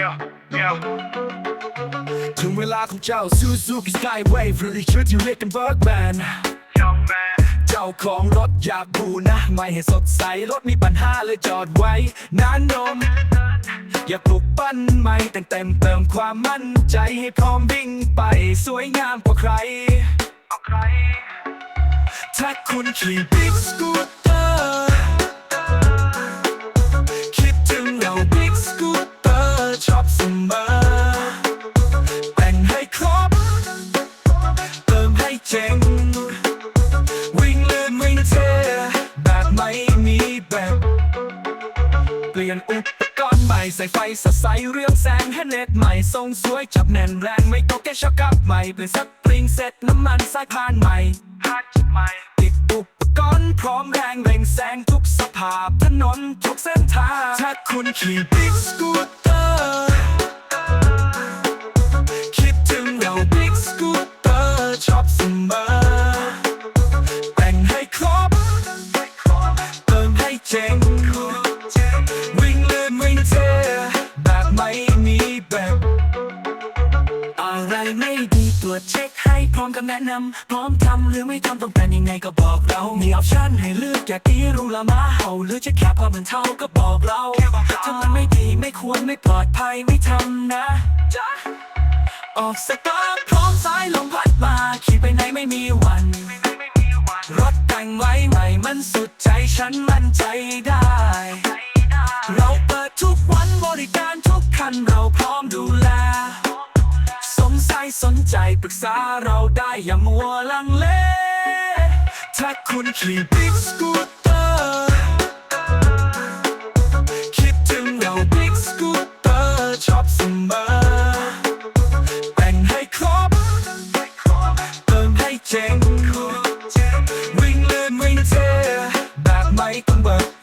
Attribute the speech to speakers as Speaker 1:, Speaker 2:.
Speaker 1: Yeah, yeah.
Speaker 2: ถึงเวลาของเจ้า Suzuki Skywave หรืออีกชื่อที่เรียกกัน Bergman
Speaker 1: Young man.
Speaker 2: เจ้าของรถอยากบูนะ ไม่ให้สดใส รถมีปัญหาเลยจอดไว้ นานนม อย่าปลุกปั้นใหม่แต่งเต็มเติมความมั่นใจให้พร้อมวิ่งไปสวยงามกว่าใคร
Speaker 1: Okay.
Speaker 2: ถ้าคุณขี่บิ๊กสกูตเตอร์คิดถึงเราบิ๊กสกูตเตอร์ชอบเสมอแต่งให้ครบ เติมให้เจ๋งวิ่งลื่นวิ่งเท่แบบไม่มีแบบ เปลี่ยนอุปกรณ์ใหม่ใส่ไฟสดใสเรื่องแสงให้เน็ตใหม่ทรงสวยจับแน่นแรงไม่ตกแกช็อคกับใหม่เปลี่ยนสปริงเซ็ตน้ำมันสายพานใหม่
Speaker 1: Hot my
Speaker 2: ติดอุปกรณ์พร้อมแรงเร่งแสงทุกสภาพถนนทุกเส้นทาง ถ้าคุณขี่บิ๊กสกูตเตอร์ คิดถึงเราบิ๊กสกูตเตอร์ชอบเสมอแต่งให้ครบเติมให้เจ๋งวิ่งลื่นวิ่งเท่แบบไม่มีแบบ อะไรไม่ดีตรวจเช็ค พร้อมกับแนะนำพร้อมทำหรือไม่ทำต้องเป็นยังไงก็บอกเรา มีออปชั่นให้เลือกอยากดีรู้ละมาเห่าหรือจะแค่พอมันเท่าก็บอกเราถ้ามันไม่ดีไม่ควรไม่ปลอดภัยไม่ทำนะออกสตาร์ทพร้อมสายลมพัดมาขี่ไปไหนไม่มีวัน รถแต่งไว้ใหม่มันสุดใจฉันมั่นใจได้ เราเปิดทุกวันบริการทุกคันเราพร้อมดูแล สงสัยสนใจปรึกษาเราได้อย่ามัวลังเล ถ้าคุณขี่บิ๊กสกูตเตอร์ คิดถึงเราบิ๊กสกูตเตอร์ชอบเสมอแต่งให้ครบเติมให้เจ๋งวิ่งเลื่อนวิ่งเท่แบบไม่ต้องเบิก